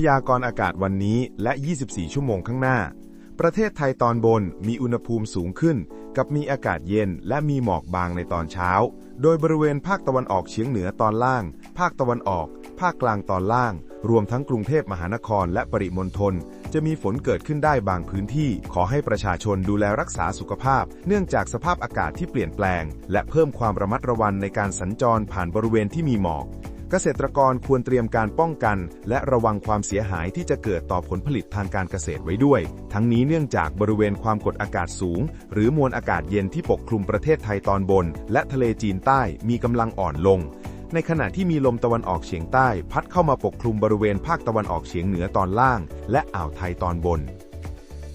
พยากรณ์อากาศวันนี้และ 24 ชั่วโมงข้างหน้า ประเทศไทยตอนบนมีอุณหภูมิสูงขึ้น กับมีอากาศเย็นและมีหมอกบางในตอนเช้า โดยบริเวณภาคตะวันออกเฉียงเหนือตอนล่าง ภาคตะวันออก ภาคกลางตอนล่าง รวมทั้งกรุงเทพมหานครและปริมณฑลจะมีฝนเกิดขึ้นได้บางพื้นที่ ขอให้ประชาชนดูแลรักษาสุขภาพ เนื่องจากสภาพอากาศที่เปลี่ยนแปลง และเพิ่มความระมัดระวังในการสัญจรผ่านบริเวณที่มีหมอก เกษตรกรควรเตรียมการป้องกัน และระวังความเสียหายที่จะเกิดต่อผลผลิตทางการเกษตรไว้ด้วย ทั้งนี้เนื่องจากบริเวณความกดอากาศสูง หรือมวลอากาศเย็นที่ปกคลุมประเทศไทยตอนบน และทะเลจีนใต้มีกำลังอ่อนลงในขณะที่มีลมตะวันออกเฉียงใต้ พัดเข้ามาปกคลุมบริเวณภาคตะวันออกเฉียงเหนือตอนล่าง และอ่าวไทยตอนบน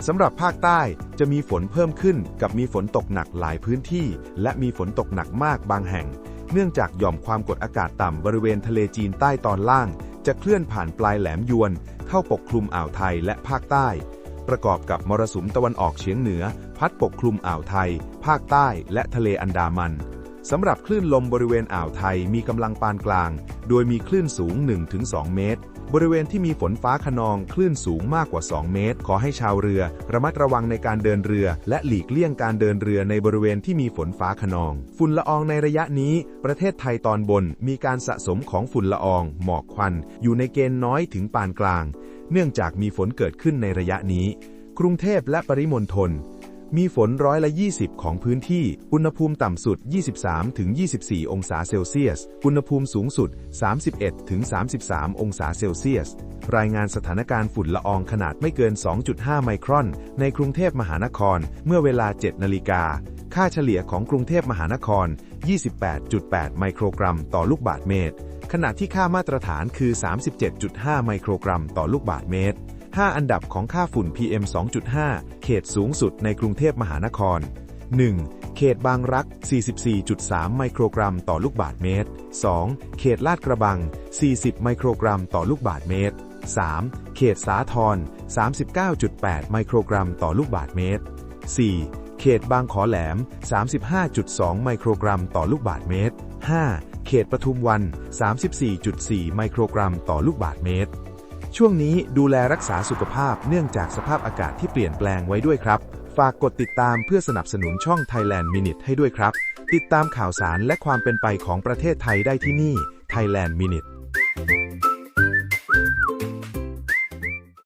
สำหรับภาคใต้จะมีฝนเพิ่มขึ้นกับมีฝนตกหนักหลายพื้นที่ และมีฝนตกหนักมากบางแห่ง เนื่องจากหย่อมความกดอากาศต่ำบริเวณทะเลจีนใต้ตอนล่าง จะเคลื่อนผ่านปลายแหลมยวน เข้าปกคลุมอ่าวไทยและภาคใต้ ประกอบกับมรสุมตะวันออกเฉียงเหนือ พัดปกคลุมอ่าวไทย ภาคใต้ และทะเลอันดามันสำหรับคลื่นลมบริเวณอ่าวไทยมีกำลังปานกลาง โดยมีคลื่นสูง 1-2 เมตร บริเวณที่มีฝนฟ้าขนองคลื่นสูงมากกว่า 2 เมตร ขอให้ชาวเรือ ระมัดระวังในการเดินเรือ และหลีกเลี่ยงการเดินเรือในบริเวณที่มีฝนฟ้าขนอง ฝุ่นละอองในระยะนี้ ประเทศไทยตอนบนมีการสะสมของฝุ่นละออง หมอกควัน อยู่ในเกณฑ์น้อยถึงปานกลาง เนื่องจากมีฝนเกิดขึ้นในระยะนี้ กรุงเทพและปริมณฑล มีฝนร้อยละ 20 ของพื้นที่ อุณหภูมิต่ำสุด 23-24 องศาเซลเซียส อุณหภูมิสูงสุด 31-33 องศาเซลเซียส รายงานสถานการณ์ฝุ่นละอองขนาดไม่เกิน 2.5 ไมครอน ในกรุงเทพมหานคร เมื่อเวลา 7 นาฬิกา ค่าเฉลี่ยของกรุงเทพมหานคร 28.8 ไมโครกรัมต่อลูกบาศก์เมตร ขณะที่ค่ามาตรฐานคือ 37.5 ไมโครกรัมต่อลูกบาศก์เมตร 5 อันดับของค่าฝุ่น PM 2.5 เขตสูงสุดในกรุงเทพมหานคร 1. เขตบางรัก 44.3 ไมโครกรัมต่อลูกบาศก์เมตร 2. เขตลาดกระบัง 40 ไมโครกรัมต่อลูกบาศก์เมตร 3. เขตสาทร39.8 ไมโครกรัมต่อลูกบาศก์เมตร 4. เขตบางขอแหลม 35.2 ไมโครกรัมต่อลูกบาศก์เมตร 5. เขตปทุมวัน 34.4 ไมโครกรัมต่อลูกบาศก์เมตร ช่วงนี้ดูแลรักษาสุขภาพเนื่องจากสภาพอากาศที่เปลี่ยนแปลงไว้ด้วยครับ ฝากกดติดตามเพื่อสนับสนุนช่อง Thailand Minute ให้ด้วยครับ ติดตามข่าวสารและความเป็นไปของประเทศไทยได้ที่นี่ Thailand Minute